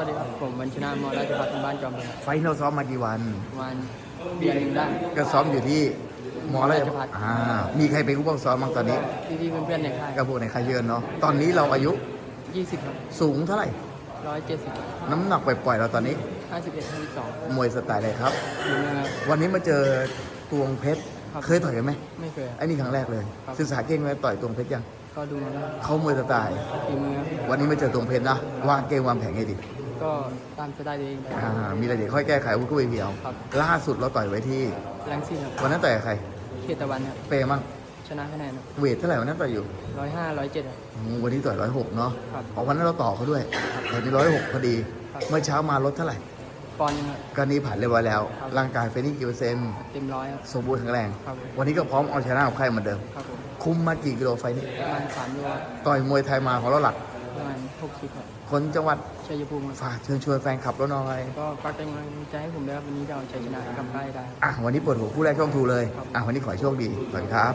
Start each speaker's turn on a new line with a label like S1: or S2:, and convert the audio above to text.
S1: วัสดีครับผมวันชนะมอราชพัฒน์บ้านจอมพลครับ
S2: ไฟท์เราซ้อมมากี่วัน
S1: ประมาณเดือนหนึ่งได้
S2: ก็ซ้อมอยู่ที่มอราช
S1: ราชภัฏ
S2: อ่ามีใครเป็นผู้ป้องซ้อมบ้างตอนนี้
S1: พี่ๆเพื่อนๆในค่าย
S2: กับพวกในใครเยอะเนาะตอนนี้เราอายุ
S1: ยี่สิบครับ
S2: สูงเท่าไหร่
S1: ร้อยเจ็ดสิบ
S2: น้ำหนักปล่อยๆเราตอนนี้
S1: ห้าสิบเอ็ดห้าสิบสอง
S2: มวยสไตล์อะไรครับ
S1: ดูนะครับ
S2: วันนี้มาเจอตวงเพชร
S1: ครับ
S2: เคยต่อยกันไหม
S1: ไม่เคยครับ
S2: ไอ้นี่ครั้งแรกเลย
S1: ครับ
S2: ศึกษาเก่งไหมต่อยตวงเพชรยัง
S1: ก็ดูมาแล้ว
S2: เขามวยสไตล์
S1: ฝีมือครับ
S2: วันนี้มาเจอตวงเพชรนะวางเกมวางแผนให้ดี
S1: ก็ตามสไตล์ตัวเอง
S2: อ่ามีอะไรเดี๋ยวค่อยแก้ไขวุ้ยเพียว
S1: ครับ
S2: ล่าสุดเราต่อยไว้ที่
S1: แรงซี่ครับ
S2: วันนั้นต่อยกับใคร
S1: เขตตะวันครับ
S2: เปย์มั่ง
S1: ชนะคะแนนครับ
S2: เวทเท่าไหร่วันนั้นต่อยอยู่
S1: ร้อยห้าร้อยเจ็ดครับ
S2: อืมวันนี้ต่อยร้อยหกเนาะ
S1: ครับ
S2: ออกวันนั้นเราต่อเขาด้วยตอนนี้ร้อยหกพอดี
S1: ครับ
S2: เมื่อเช้ามาลดเท่าไหร่
S1: ปอนด์หนึงครับ
S2: ก็นี้ผ่านเรียบร้อยแล้ว
S1: ครับ
S2: ร่างกายเฟรนนี่กี่เปอร์เซ็นต์
S1: เต็มร้อยครับ
S2: สมบูรณ์แข็งแรง
S1: ครับผม
S2: วันนี้ก็พร้อมเอาชนะกับใครเหมือนเดิม
S1: ครับผม
S2: คุมมากี่กิโลไฟล์นี้
S1: ประมาณสามโลครับ
S2: ต่อยมวยไทยมาของเราหลัก
S1: ประมาณหกสิบครับ
S2: คนจังหวัด
S1: ชัยภูมิครับ
S2: ฝากเชิญชวนแฟนคลับเราหน่อย
S1: ก็ฝากเป็นกำลังใจให้ผมด้วยครับวันนี้จะเอาชัยชนะกลับได้ได้
S2: อะวันนี้เปิดหัวคู่แรกช่องทูเลย
S1: ครับ
S2: อะวันนี้ขอให้โชคดี ขอบคุณครับ